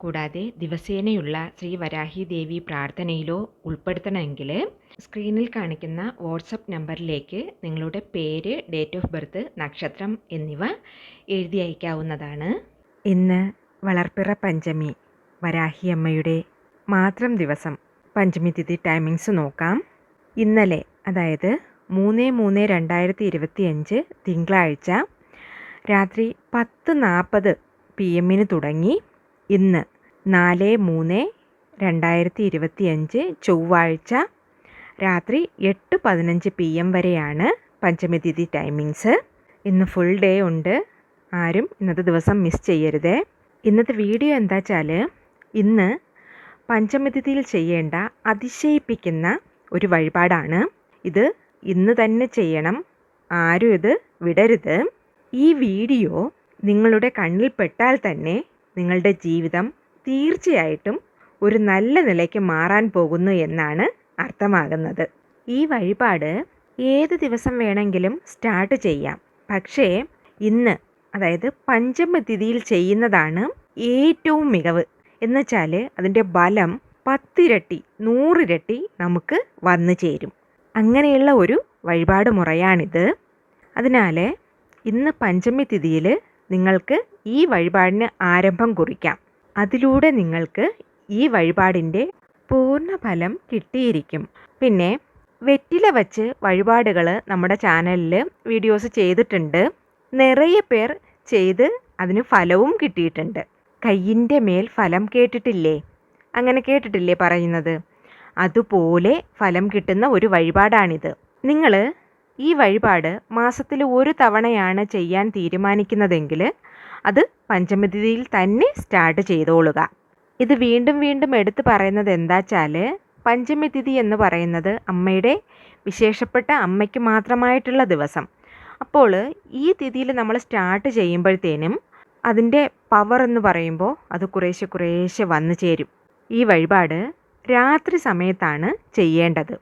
കൂടാതെ ദിവസേനയുള്ള ശ്രീ വരാഹി ദേവി പ്രാർത്ഥനയിലോ ഉൾപ്പെടുത്തണമെങ്കിൽ സ്ക്രീനിൽ കാണിക്കുന്ന വാട്സപ്പ് നമ്പറിലേക്ക് നിങ്ങളുടെ പേര് ഡേറ്റ് ഓഫ് ബർത്ത് നക്ഷത്രം എന്നിവ എഴുതി അയക്കാവുന്നതാണ്. ഇന്ന് വളർപ്പിറ പഞ്ചമി വരാഹി അമ്മയുടെ മാത്രം ദിവസം. പഞ്ചമി തിഥി ടൈമിങ്സ് നോക്കാം. ഇന്നലെ അതായത് മൂന്ന് മൂന്ന് രണ്ടായിരത്തി ഇരുപത്തി അഞ്ച് തിങ്കളാഴ്ച രാത്രി പത്ത് നാൽപ്പത് പി എമ്മിന് തുടങ്ങി. ഇന്ന് നാല് മൂന്ന് രണ്ടായിരത്തി ഇരുപത്തി അഞ്ച് ചൊവ്വാഴ്ച രാത്രി എട്ട് പതിനഞ്ച് പി എം വരെയാണ് പഞ്ചമി തിഥി ടൈമിങ്സ് ഇന്ന് ഫുൾ ഡേ ഉണ്ട്. ആരും ഇന്നത്തെ ദിവസം മിസ് ചെയ്യരുത്. ഇന്നത്തെ വീഡിയോ എന്താ വെച്ചാൽ ഇന്ന് പഞ്ചമിതിഥിയിൽ ചെയ്യേണ്ട അതിശയിപ്പിക്കുന്ന ഒരു വഴിപാടാണ്. ഇത് ഇന്ന് തന്നെ ചെയ്യണം. ആരും ഇത് വിടരുത്. ഈ വീഡിയോ നിങ്ങളുടെ കണ്ണിൽ പെട്ടാൽ തന്നെ നിങ്ങളുടെ ജീവിതം തീർച്ചയായിട്ടും ഒരു നല്ല നിലയ്ക്ക് മാറാൻ പോകുന്നു എന്നാണ് അർത്ഥമാകുന്നത്. ഈ വഴിപാട് ഏത് ദിവസം വേണമെങ്കിലും സ്റ്റാർട്ട് ചെയ്യാം. പക്ഷേ ഇന്ന് അതായത് പഞ്ചമ തിഥിയിൽ ചെയ്യുന്നതാണ് ഏറ്റവും മികവ്. എന്നുവെച്ചാൽ അതിന്റെ ബലം പത്തിരട്ടി നൂറിരട്ടി നമുക്ക് വന്നു ചേരും. അങ്ങനെയുള്ള ഒരു വഴിപാട് മുറയാണിത്. അതിനാൽ ഇന്ന് പഞ്ചമി തിഥിയിൽ നിങ്ങൾക്ക് ഈ വഴിപാടിന് ആരംഭം കുറിക്കാം. അതിലൂടെ നിങ്ങൾക്ക് ഈ വഴിപാടിന്റെ പൂർണ ഫലം കിട്ടിയിരിക്കും. പിന്നെ വെറ്റില വച്ച് വഴിപാടുകൾ നമ്മുടെ ചാനലിൽ വീഡിയോസ് ചെയ്തിട്ടുണ്ട്. നിറയെ പേർ ചെയ്ത് അതിന് ഫലവും കിട്ടിയിട്ടുണ്ട്. കയ്യിന്റെ മേൽ ഫലം കേട്ടിട്ടില്ലേ? അങ്ങനെ കേട്ടിട്ടില്ലേ പറയുന്നത്? അതുപോലെ ഫലം കിട്ടുന്ന ഒരു വഴിപാടാണിത്. നിങ്ങൾ ഈ വഴിപാട് മാസത്തിൽ ഒരു തവണയാണ് ചെയ്യാൻ തീരുമാനിക്കുന്നതെങ്കിൽ അത് പഞ്ചമതിഥിയിൽ തന്നെ സ്റ്റാർട്ട് ചെയ്തോളുക. ഇത് വീണ്ടും വീണ്ടും എടുത്തു പറയുന്നത് എന്താച്ചാൽ പഞ്ചമതിഥി എന്ന് പറയുന്നത് അമ്മയുടെ വിശേഷപ്പെട്ട അമ്മയ്ക്ക് മാത്രമായിട്ടുള്ള ദിവസം. അപ്പോൾ ഈ തിഥിയിൽ നമ്മൾ സ്റ്റാർട്ട് ചെയ്യുമ്പോഴത്തേനും അതിന്റെ പവർ എന്ന് പറയുമ്പോൾ അത് കുറേശ്ശെ കുറേശ്ശെ വന്നു ചേരും. ഈ വഴിപാട് രാത്രി സമയത്താണ് ചെയ്യേണ്ടത്.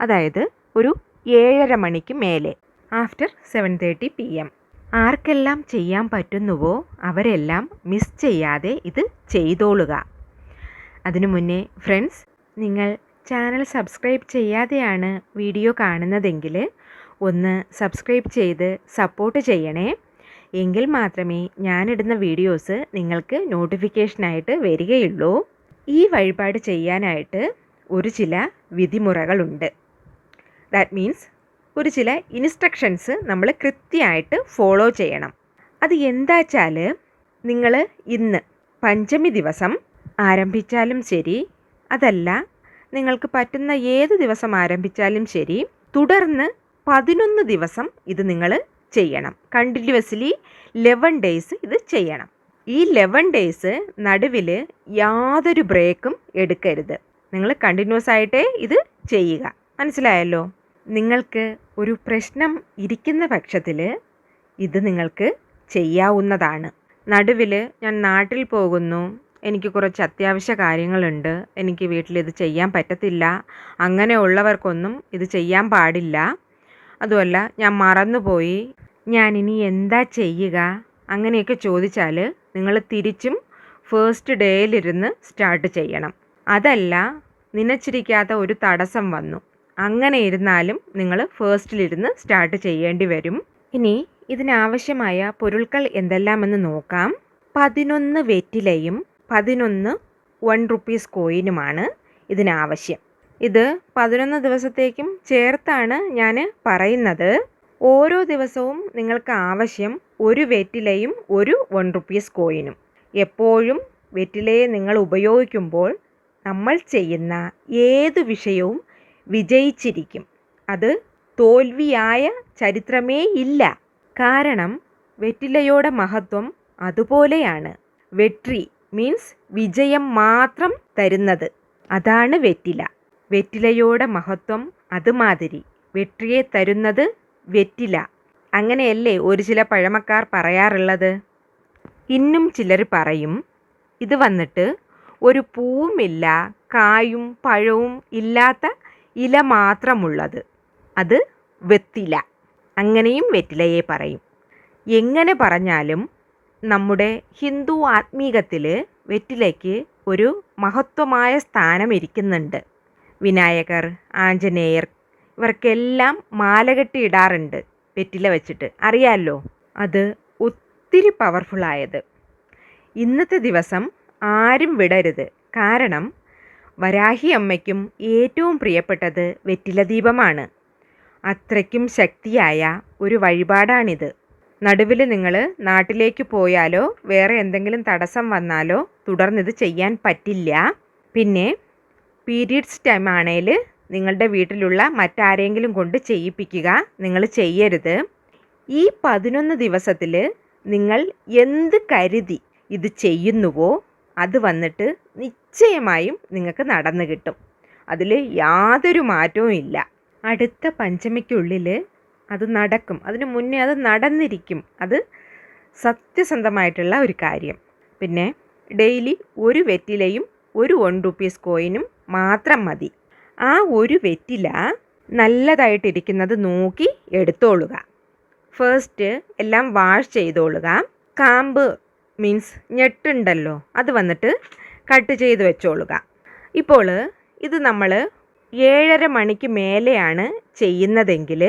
അതായത് ഒരു ഏഴര മണിക്ക് മേലെ. After seven thirty P M. ആർക്കെല്ലാം ചെയ്യാൻ പറ്റുന്നുവോ അവരെല്ലാം മിസ് ചെയ്യാതെ ഇത് ചെയ്തോളുക. അതിനു മുന്നേ ഫ്രണ്ട്സ് നിങ്ങൾ ചാനൽ സബ്സ്ക്രൈബ് ചെയ്യാതെയാണ് വീഡിയോ കാണുന്നതെങ്കിൽ ഒന്ന് സബ്സ്ക്രൈബ് ചെയ്ത് സപ്പോർട്ട് ചെയ്യണേ. എങ്കിൽ മാത്രമേ ഞാനിടുന്ന വീഡിയോസ് നിങ്ങൾക്ക് നോട്ടിഫിക്കേഷനായിട്ട് വരികയുള്ളൂ. ഈ വഴിപാട് ചെയ്യാനായിട്ട് ഒരു ചില വിധിമുറകളുണ്ട്. ദാറ്റ് മീൻസ് ഒരു ചില ഇൻസ്ട്രക്ഷൻസ് നമ്മൾ കൃത്യമായിട്ട് ഫോളോ ചെയ്യണം. അത് എന്താ വെച്ചാൽ നിങ്ങൾ ഇന്ന് പഞ്ചമി ദിവസം ആരംഭിച്ചാലും ശരി അതല്ല നിങ്ങൾക്ക് പറ്റുന്ന ഏത് ദിവസം ആരംഭിച്ചാലും ശരി തുടർന്ന് പതിനൊന്ന് ദിവസം ഇത് നിങ്ങൾ ചെയ്യണം. കണ്ടിന്യൂസ്ലി ലെവൻ ഡേയ്സ് ഇത് ചെയ്യണം. ഈ ലെവൻ ഡേയ്സ് നടുവിൽ യാതൊരു ബ്രേക്കും എടുക്കരുത്. നിങ്ങൾ കണ്ടിന്യൂസ് ആയിട്ടേ ഇത് ചെയ്യുക. മനസ്സിലായല്ലോ? നിങ്ങൾക്ക് ഒരു പ്രശ്നം ഇരിക്കുന്ന പക്ഷത്തിൽ ഇത് നിങ്ങൾക്ക് ചെയ്യാവുന്നതാണ്. നടുവിൽ ഞാൻ നാട്ടിൽ പോകുന്നു. എനിക്ക് കുറച്ച് അത്യാവശ്യ കാര്യങ്ങളുണ്ട്. എനിക്ക് വീട്ടിൽ ഇത് ചെയ്യാൻ പറ്റത്തില്ല. അങ്ങനെയുള്ളവർക്കൊന്നും ഇത് ചെയ്യാൻ പാടില്ല. അതുമല്ല ഞാൻ മറന്നുപോയി. ഞാൻ ഇനി എന്താ ചെയ്യുക? അങ്ങനെയൊക്കെ ചോദിച്ചാൽ നിങ്ങൾ തിരിച്ചും ഫേസ്റ്റ് ഡേയിലിരുന്ന് സ്റ്റാർട്ട് ചെയ്യണം. അതല്ല നനച്ചിരിക്കാത്ത ഒരു തടസ്സം വന്നു. അങ്ങനെ ഇരുന്നാലും നിങ്ങൾ ഫേസ്റ്റിലിരുന്ന് സ്റ്റാർട്ട് ചെയ്യേണ്ടി വരും. ഇനി ഇതിനാവശ്യമായ പൊരുൾകൾ എന്തെല്ലാമെന്ന് നോക്കാം. പതിനൊന്ന് വെറ്റിലയും പതിനൊന്ന് വൺ റുപ്പീസ് കോയിനുമാണ് ഇതിനാവശ്യം. ഇത് പതിനൊന്ന് ദിവസത്തേക്കും ചേർത്താണ് ഞാൻ പറയുന്നത്. ഓരോ ദിവസവും നിങ്ങൾക്ക് ആവശ്യം ഒരു വെറ്റിലയും ഒരു വൺ റുപ്പീസ് കോയിനും എപ്പോഴും വെറ്റിലയെ നിങ്ങൾ ഉപയോഗിക്കുമ്പോൾ നമ്മൾ ചെയ്യുന്ന ഏത് വിഷയവും വിജയിച്ചിരിക്കും. അത് തോൽവിയായ ചരിത്രമേ ഇല്ല. കാരണം വെറ്റിലയുടെ മഹത്വം അതുപോലെയാണ്. വെട്രി മീൻസ് വിജയം മാത്രം തരുന്നത്. അതാണ് വെറ്റില. വെറ്റിലയുടെ മഹത്വം അതുമാതിരി. വെട്രിയെ തരുന്നത് വെറ്റില. അങ്ങനെയല്ലേ ഒരു ചില പഴമക്കാർ പറയാറുള്ളത്? ഇന്നും ചിലർ പറയും ഇത് വന്നിട്ട് ഒരു പൂവുമില്ല കായും പഴവും ഇല്ലാത്ത ഇല മാത്രമുള്ളത്. അത് വെത്തില. അങ്ങനെയും വെറ്റിലയെ പറയും. എങ്ങനെ പറഞ്ഞാലും നമ്മുടെ ഹിന്ദു ആത്മീകത്തിൽ വെറ്റിലയ്ക്ക് ഒരു മഹത്വമായ സ്ഥാനം ഇരിക്കുന്നുണ്ട്. വിനായകർ ആഞ്ജനേയർ ഇവർക്കെല്ലാം മാലകെട്ടി ഇടാറുണ്ട് വെറ്റില വെച്ചിട്ട്. അറിയാമല്ലോ അത് ഒത്തിരി പവർഫുള്ളായത് ഇന്നത്തെ ദിവസം ആരും വിടരുത്. കാരണം വരാഹി അമ്മയ്ക്കും ഏറ്റവും പ്രിയപ്പെട്ടത് വെറ്റിലദീപമാണ്. അത്രയ്ക്കും ശക്തിയായ ഒരു വഴിപാടാണിത്. നടുവിൽ നിങ്ങൾ നാട്ടിലേക്ക് പോയാലോ വേറെ എന്തെങ്കിലും തടസ്സം വന്നാലോ തുടർന്നിത് ചെയ്യാൻ പറ്റില്ല. പിന്നെ പീരീഡ്സ് ടൈം ആണേൽ നിങ്ങളുടെ വീട്ടിലുള്ള മറ്റാരെങ്കിലും കൊണ്ട് ചെയ്യിപ്പിക്കുക നിങ്ങൾ ചെയ്യരുത്. ഈ പതിനൊന്ന് ദിവസത്തിൽ നിങ്ങൾ എന്ത് കരുതി ഇത് ചെയ്യുന്നുവോ അത് വന്നിട്ട് നിശ്ചയമായും നിങ്ങൾക്ക് നടന്നു കിട്ടും. അതിൽ യാതൊരു മാറ്റവും ഇല്ല. അടുത്ത പഞ്ചമിക്കുള്ളിൽ അത് നടക്കും. അതിന് മുന്നേ അത് നടന്നിരിക്കും. അത് സത്യസന്ധമായിട്ടുള്ള ഒരു കാര്യം. പിന്നെ ഡെയിലി ഒരു വെറ്റിലയും ഒരു വൺ റുപ്പീസ് കോയിനും മാത്രം മതി. ആ ഒരു വെറ്റില നല്ലതായിട്ടിരിക്കുന്നത് നോക്കി എടുത്തോളുക. ഫസ്റ്റ് എല്ലാം വാഷ് ചെയ്തോളുക. കാമ്പ് മീൻസ് ഞെട്ടുണ്ടല്ലോ. അത് വന്നിട്ട് കട്ട് ചെയ്ത് വെച്ചോളുക. ഇപ്പോൾ ഇത് നമ്മൾ ഏഴര മണിക്ക് മേലെയാണ് ചെയ്യുന്നതെങ്കിൽ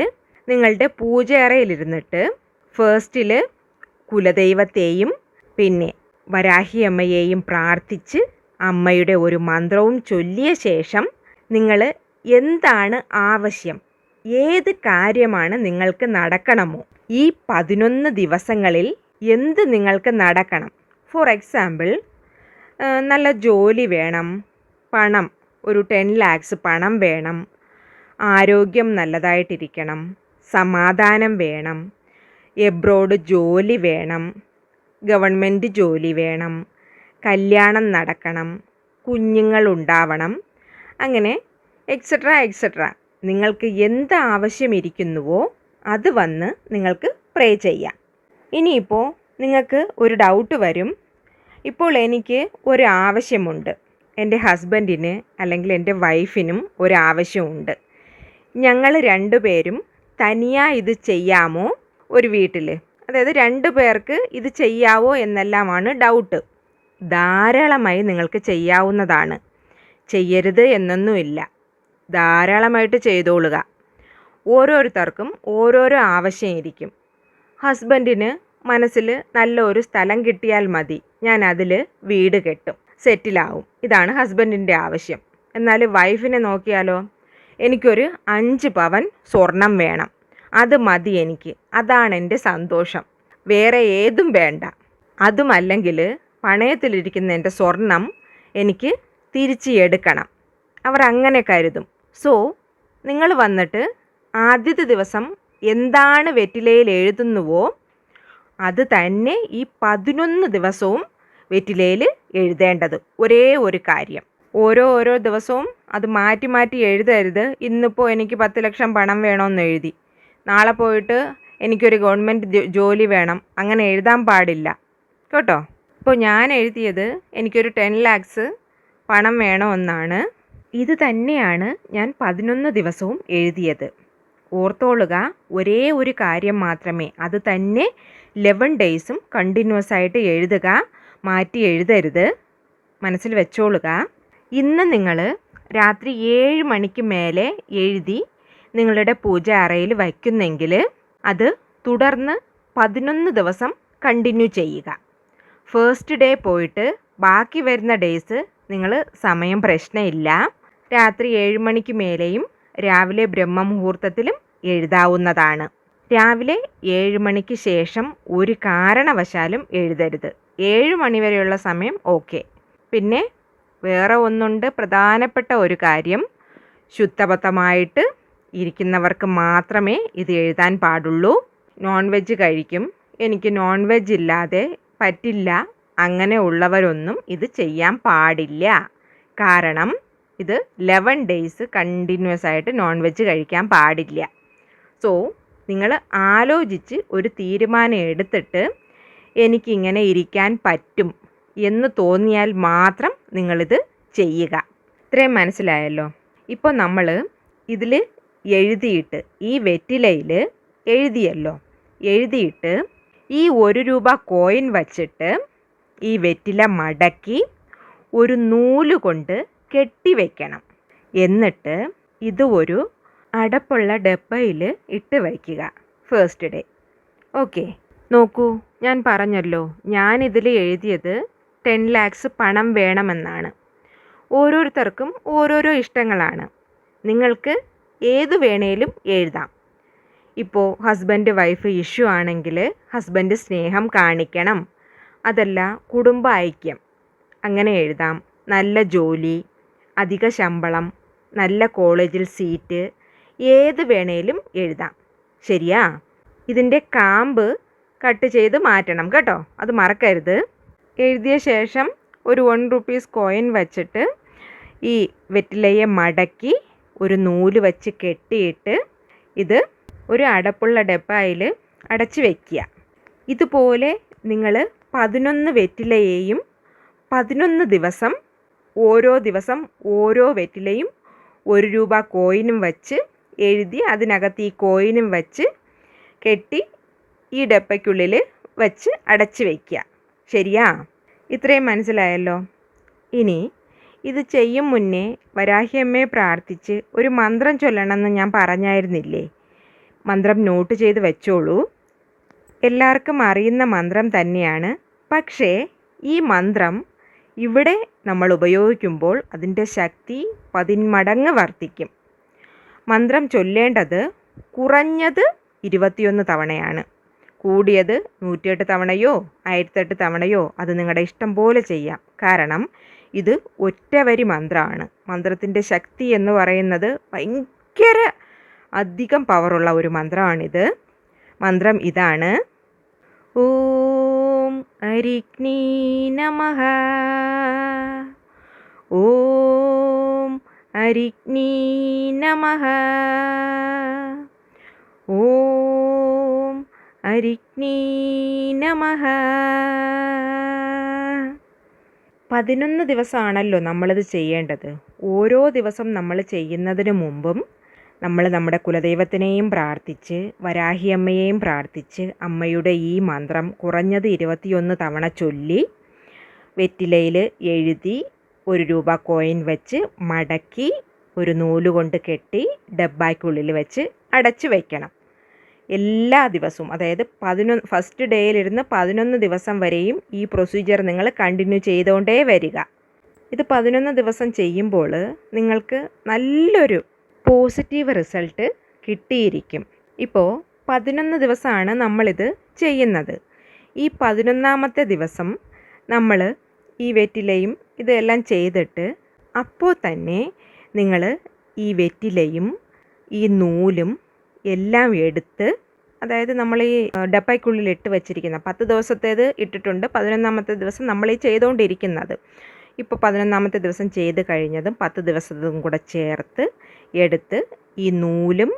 നിങ്ങളുടെ പൂജയറയിലിരുന്നിട്ട് ഫേസ്റ്റിൽ കുലദൈവത്തെയും പിന്നെ വരാഹിയമ്മയെയും പ്രാർത്ഥിച്ച് അമ്മയുടെ ഒരു മന്ത്രവും ചൊല്ലിയ ശേഷം നിങ്ങൾ എന്താണ് ആവശ്യം? ഏത് കാര്യമാണ് നിങ്ങൾക്ക് നടക്കണമോ? ഈ പതിനൊന്ന് ദിവസങ്ങളിൽ എന്ത് നിങ്ങൾക്ക് നടക്കണം? ഫോർ എക്സാമ്പിൾ നല്ല ജോലി വേണം പണം ഒരു ടെൻ ലാക്സ് പണം വേണം ആരോഗ്യം നല്ലതായിട്ടിരിക്കണം സമാധാനം വേണം എബ്രോഡ് ജോലി വേണം ഗവൺമെന്റ് ജോലി വേണം കല്യാണം നടക്കണം കുഞ്ഞുങ്ങൾ ഉണ്ടാവണം അങ്ങനെ എക്സെട്ര എക്സെട്ര നിങ്ങൾക്ക് എന്ത് ആവശ്യമിരിക്കുന്നുവോ അത് വന്ന് നിങ്ങൾക്ക് പ്രേ ചെയ്യാം. ഇനിയിപ്പോൾ നിങ്ങൾക്ക് ഒരു ഡൗട്ട് വരും. ഇപ്പോൾ എനിക്ക് ഒരു ആവശ്യമുണ്ട്. എന്റെ ഹസ്ബൻഡിന് അല്ലെങ്കിൽ എന്റെ വൈഫിനും ഒരു ആവശ്യമുണ്ട്. ഞങ്ങൾ രണ്ടുപേരും തനിയായി ഇത് ചെയ്യാമോ ഒരു വീട്ടിൽ അതായത് രണ്ടു പേർക്ക് ഇത് ചെയ്യാവോ എന്നെല്ലാമാണ് ഡൗട്ട് ധാരാളമായി നിങ്ങൾക്ക് ചെയ്യാവുന്നതാണ്. ചെയ്യരുത് എന്നൊന്നുമില്ല. ധാരാളമായിട്ട് ചെയ്തോളുക. ഓരോരുത്തർക്കും ഓരോരോ ആവശ്യമായിരിക്കും ഹസ്ബൻഡിന് മനസ്സിൽ നല്ല ഒരു സ്ഥലം കിട്ടിയാൽ മതി. ഞാൻ അതിൽ വീട് കെട്ടും. സെറ്റിലാവും. ഇതാണ് ഹസ്ബൻഡിന്റെ ആവശ്യം. എന്നാൽ വൈഫിനെ നോക്കിയാലോ? എനിക്കൊരു അഞ്ച് പവൻ സ്വർണം വേണം. അത് മതി എനിക്ക്. അതാണ് എന്റെ സന്തോഷം. വേറെ ഏതും വേണ്ട. അതുമല്ലെങ്കിൽ പണയത്തിലിരിക്കുന്ന എന്റെ സ്വർണം എനിക്ക് തിരിച്ച് എടുക്കണം. അവർ അങ്ങനെ കരുതും. സോ നിങ്ങൾ വന്നിട്ട് ആദ്യത്തെ ദിവസം എന്താണ് വെറ്റിലയിൽ എഴുതുന്നുവോ അത് തന്നെ ഈ പതിനൊന്ന് ദിവസവും വെറ്റിലയിൽ എഴുതേണ്ടത്. ഒരേ ഒരു കാര്യം. ഓരോ ഓരോ ദിവസവും അത് മാറ്റി മാറ്റി എഴുതരുത്. ഇന്നിപ്പോൾ എനിക്ക് പത്ത് ലക്ഷം പണം വേണമെന്ന് എഴുതി. നാളെ പോയിട്ട് എനിക്കൊരു ഗവൺമെന്റ് ജോലി വേണം. അങ്ങനെ എഴുതാൻ പാടില്ല. കേട്ടോ? ഇപ്പോൾ ഞാൻ എഴുതിയത് എനിക്കൊരു ടെൻ ലാക്സ് പണം വേണമെന്നാണ് ഇത് തന്നെയാണ് ഞാൻ പതിനൊന്ന് ദിവസവും എഴുതിയത്. ഓർത്തോളുക ഒരേ ഒരു കാര്യം മാത്രമേ. അത് തന്നെ ലെവൻ ഡേയ്സും കണ്ടിന്യൂസ് ആയിട്ട് എഴുതുക മാറ്റി എഴുതരുത്. മനസ്സിൽ വെച്ചോളുക. ഇന്ന് നിങ്ങൾ രാത്രി ഏഴ് മണിക്ക് മേലെ എഴുതി നിങ്ങളുടെ പൂജ അറയിൽ വയ്ക്കുന്നെങ്കിൽ അത് തുടർന്ന് പതിനൊന്ന് ദിവസം കണ്ടിന്യൂ ചെയ്യുക. ഫേസ്റ്റ് ഡേ പോയിട്ട് ബാക്കി വരുന്ന ഡേയ്സ് നിങ്ങൾ സമയം പ്രശ്നമില്ല. രാത്രി ഏഴ് മണിക്ക് മേലെയും രാവിലെ ബ്രഹ്മമുഹൂർത്തത്തിലും എഴുതാവുന്നതാണ്. രാവിലെ ഏഴ് മണിക്ക് ശേഷം ഒരു കാരണവശാലും എഴുതരുത്. ഏഴ് മണി വരെയുള്ള സമയം ഓക്കെ. പിന്നെ വേറെ ഒന്നുണ്ട്. പ്രധാനപ്പെട്ട ഒരു കാര്യം ശുദ്ധബദ്ധമായിട്ട് ഇരിക്കുന്നവർക്ക് മാത്രമേ ഇത് എഴുതാൻ പാടുള്ളൂ. നോൺ വെജ് കഴിക്കും. എനിക്ക് നോൺ വെജ് ഇല്ലാതെ പറ്റില്ല. അങ്ങനെ ഉള്ളവരൊന്നും ഇത് ചെയ്യാൻ പാടില്ല. കാരണം ഇത് ലെവൻ ഡേയ്സ് കണ്ടിന്യൂസ് ആയിട്ട് നോൺ വെജ് കഴിക്കാൻ പാടില്ല. സോ നിങ്ങൾ ആലോചിച്ച് ഒരു തീരുമാനം എടുത്തിട്ട് എനിക്കിങ്ങനെ ഇരിക്കാൻ പറ്റും എന്ന് തോന്നിയാൽ മാത്രം നിങ്ങളിത് ചെയ്യുക. ഇത്രയും മനസ്സിലായല്ലോ? ഇപ്പോൾ നമ്മൾ ഇതിൽ എഴുതിയിട്ട് ഈ വെറ്റിലയിൽ എഴുതിയല്ലോ? എഴുതിയിട്ട് ഈ ഒരു രൂപ കോയിൻ വച്ചിട്ട് ഈ വെറ്റില മടക്കി ഒരു നൂൽ കൊണ്ട് കെട്ടിവെക്കണം. എന്നിട്ട് ഇത് ഒരു അടപ്പുള്ള ഡപ്പയിൽ ഇട്ട് വയ്ക്കുക. ഫസ്റ്റ് ഡേ ഓക്കെ നോക്കൂ ഞാൻ പറഞ്ഞല്ലോ ഞാനിതിൽ എഴുതിയത് ടെൻ ലാക്സ് പണം വേണമെന്നാണ്. ഓരോരുത്തർക്കും ഓരോരോ ഇഷ്ടങ്ങളാണ്. നിങ്ങൾക്ക് ഏത് വേണേലും എഴുതാം. ഇപ്പോൾ ഹസ്ബൻഡ് വൈഫ് ഇഷ്യൂ ആണെങ്കിൽ ഹസ്ബൻഡ് സ്നേഹം കാണിക്കണം. അതല്ല കുടുംബ ഐക്യം. അങ്ങനെ എഴുതാം. നല്ല ജോലി അധിക ശമ്പളം നല്ല കോളേജിൽ സീറ്റ് ഏത് വേണേലും എഴുതാം. ശരിയാ? ഇതിന്റെ കാമ്പ് കട്ട് ചെയ്ത് മാറ്റണം കേട്ടോ. അത് മറക്കരുത്. എഴുതിയ ശേഷം ഒരു വൺ റുപ്പീസ് കോയിൻ വച്ചിട്ട് ഈ വെറ്റിലയെ മടക്കി ഒരു നൂൽ വച്ച് കെട്ടിയിട്ട് ഇത് ഒരു അടപ്പുള്ള ഡെപ്പായിൽ അടച്ചു വയ്ക്കുക ഇതുപോലെ നിങ്ങൾ പതിനൊന്ന് വെറ്റിലയെയും പതിനൊന്ന് ദിവസം ഓരോ ദിവസം ഓരോ വെറ്റിലയും ഒരു രൂപ കോയിനും വച്ച് എഴുതി അതിനകത്ത് ഈ കോയിനും വച്ച് കെട്ടി ഈ ഡപ്പയ്ക്കുള്ളിൽ വച്ച് അടച്ച് വയ്ക്കുക. ശരിയാ? ഇത്രയും മനസ്സിലായല്ലോ? ഇനി ഇത് ചെയ്യും മുന്നേ വരാഹിയമ്മയെ പ്രാർത്ഥിച്ച് ഒരു മന്ത്രം ചൊല്ലണമെന്ന് ഞാൻ പറഞ്ഞായിരുന്നില്ലേ? മന്ത്രം നോട്ട് ചെയ്ത് വെച്ചോളൂ. എല്ലാവർക്കും അറിയുന്ന മന്ത്രം തന്നെയാണ്. പക്ഷേ ഈ മന്ത്രം ഇവിടെ നമ്മൾ ഉപയോഗിക്കുമ്പോൾ അതിന്റെ ശക്തി പതിന്മടങ്ങ് വർദ്ധിക്കും. മന്ത്രം ചൊല്ലേണ്ടത് കുറഞ്ഞത് ഇരുപത്തിയൊന്ന് തവണയാണ്. കൂടിയത് നൂറ്റിയെട്ട് തവണയോ ആയിരത്തെട്ട് തവണയോ അത് നിങ്ങളുടെ ഇഷ്ടം പോലെ ചെയ്യാം. കാരണം ഇത് ഒറ്റവരി മന്ത്രമാണ്. മന്ത്രത്തിന്റെ ശക്തി എന്ന് പറയുന്നത് ഭയങ്കര അധികം പവറുള്ള ഒരു മന്ത്രമാണിത്. മന്ത്രം ഇതാണ്. ഓം അരിഗ്നീ നമഃ. ഓം അരിഗ്നീ നമ. ഓം അരിഗ്നീ നമഃ. പതിനൊന്ന് ദിവസമാണല്ലോ നമ്മളിത് ചെയ്യേണ്ടത്. ഓരോ ദിവസം നമ്മൾ ചെയ്യുന്നതിന് മുമ്പും നമ്മൾ നമ്മുടെ കുലദൈവത്തിനെയും പ്രാർത്ഥിച്ച് വരാഹിയമ്മയെയും പ്രാർത്ഥിച്ച് അമ്മയുടെ ഈ മന്ത്രം കുറഞ്ഞത് ഇരുപത്തിയൊന്ന് തവണ ചൊല്ലി വെറ്റിലയിൽ എഴുതി ഒരു രൂപ കോയിൻ വെച്ച് മടക്കി ഒരു നൂൽ കൊണ്ട് കെട്ടി ഡബ്ബായ്ക്കുള്ളിൽ വെച്ച് അടച്ചു വയ്ക്കണം എല്ലാ ദിവസവും അതായത് പതിനൊന്ന് ഫസ്റ്റ് ഡേയിലിരുന്ന് പതിനൊന്ന് ദിവസം വരെയും ഈ പ്രൊസീജിയർ നിങ്ങൾ കണ്ടിന്യൂ ചെയ്തുകൊണ്ടേ വരിക. ഇത് പതിനൊന്ന് ദിവസം ചെയ്യുമ്പോൾ നിങ്ങൾക്ക് നല്ലൊരു പോസിറ്റീവ് റിസൾട്ട് കിട്ടിയിരിക്കും. ഇപ്പോൾ പതിനൊന്ന് ദിവസമാണ് നമ്മളിത് ചെയ്യുന്നത്. ഈ പതിനൊന്നാമത്തെ ദിവസം നമ്മൾ ഈ വെറ്റിലയും ഇതെല്ലാം ചെയ്തിട്ട് അപ്പോൾ തന്നെ നിങ്ങൾ ഈ വെറ്റിലയും ഈ നൂലും എല്ലാം എടുത്ത് അതായത് നമ്മൾ ഈ ഡപ്പയ്ക്കുള്ളിൽ ഇട്ട് വെച്ചിരിക്കുന്ന പത്ത് ദിവസത്തേത് ഇട്ടിട്ടുണ്ട്. പതിനൊന്നാമത്തെ ദിവസം നമ്മൾ ഈ ചെയ്തുകൊണ്ടിരിക്കുന്നത് ഇപ്പോൾ പതിനൊന്നാമത്തെ ദിവസം ചെയ്ത് കഴിഞ്ഞതും പത്ത് ദിവസത്തും കൂടെ ചേർത്ത് എടുത്ത് ഈ നൂലും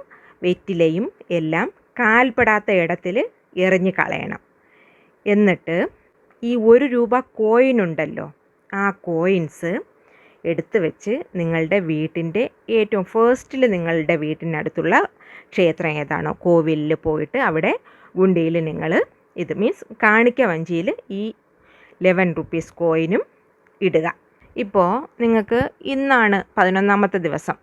വെറ്റിലയും എല്ലാം കാൽപ്പെടാത്ത ഇടത്തിൽ എറിഞ്ഞ് കളയണം. എന്നിട്ട് ഈ ഒരു രൂപ കോയിൻ ഉണ്ടല്ലോ ആ കോയിൻസ് എടുത്തു വെച്ച് നിങ്ങളുടെ വീട്ടിന്റെ ഏറ്റവും ഫേസ്റ്റിൽ നിങ്ങളുടെ വീട്ടിനടുത്തുള്ള ക്ഷേത്രം ഏതാണോ കോവിലിൽ പോയിട്ട് അവിടെ ഗുണ്ടിയിൽ നിങ്ങൾ ഇത് മീൻസ് കാണിക്ക വഞ്ചിയിൽ ഈ ലെവൻ റുപ്പീസ് കോയിനും ഇടുക. ഇപ്പോൾ നിങ്ങൾക്ക് ഇന്നാണ് പതിനൊന്നാമത്തെ ദിവസം.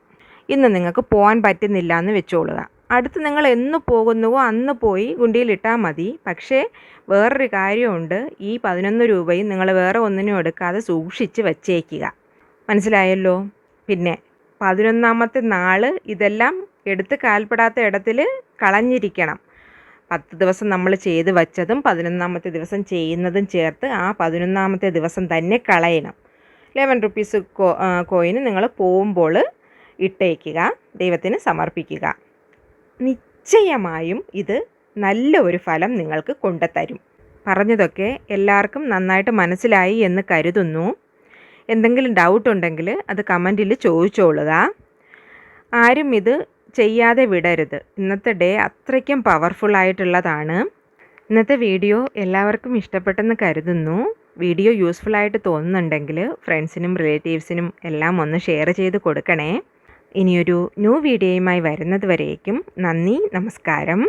ഇന്ന് നിങ്ങൾക്ക് പോകാൻ പറ്റുന്നില്ല എന്ന് വെച്ചോളുക. അടുത്ത് നിങ്ങൾ എന്ന് പോകുന്നുവോ അന്ന് പോയി ഗുണ്ടിയിലിട്ടാൽ മതി. പക്ഷേ വേറൊരു കാര്യമുണ്ട്. ഈ പതിനൊന്ന് രൂപയും നിങ്ങൾ വേറെ ഒന്നിനും എടുക്കാതെ സൂക്ഷിച്ച് വച്ചേക്കുക. മനസ്സിലായല്ലോ? പിന്നെ പതിനൊന്നാമത്തെ നാൾ ഇതെല്ലാം എടുത്ത് കാൽപ്പെടാത്ത ഇടത്തിൽ കളഞ്ഞിരിക്കണം. പത്ത് ദിവസം നമ്മൾ ചെയ്ത് വച്ചതും പതിനൊന്നാമത്തെ ദിവസം ചെയ്യുന്നതും ചേർത്ത് ആ പതിനൊന്നാമത്തെ ദിവസം തന്നെ കളയണം. ലെവൻ റുപ്പീസ് കോ കോയിന് നിങ്ങൾ പോകുമ്പോൾ ഇട്ടേക്കുക ദൈവത്തിന് സമർപ്പിക്കുക. നിശ്ചയമായും ഇത് നല്ല ഒരു ഫലം നിങ്ങൾക്ക് കൊണ്ടുതരും. പറഞ്ഞതൊക്കെ എല്ലാവർക്കും നന്നായിട്ട് മനസ്സിലായി എന്ന് കരുതുന്നു. എന്തെങ്കിലും ഡൗട്ട് ഉണ്ടെങ്കിൽ അത് കമന്റിൽ ചോദിച്ചോളുക. ആരും ഇത് ചെയ്യാതെ വിടരുത്. ഇന്നത്തെ ഡേ അത്രയ്ക്കും പവർഫുൾ ആയിട്ടുള്ളതാണ്. ഇന്നത്തെ വീഡിയോ എല്ലാവർക്കും ഇഷ്ടപ്പെട്ടെന്ന് കരുതുന്നു. വീഡിയോ യൂസ്ഫുൾ ആയിട്ട് തോന്നുന്നുണ്ടെങ്കിൽ ഫ്രണ്ട്സിനും റിലേറ്റീവ്സിനും എല്ലാം ഒന്ന് ഷെയർ ചെയ്ത് കൊടുക്കണേ. ഇനിയൊരു ന്യൂ വീഡിയോയുമായി വരുന്നത് വരേക്കും. നന്ദി നമസ്കാരം.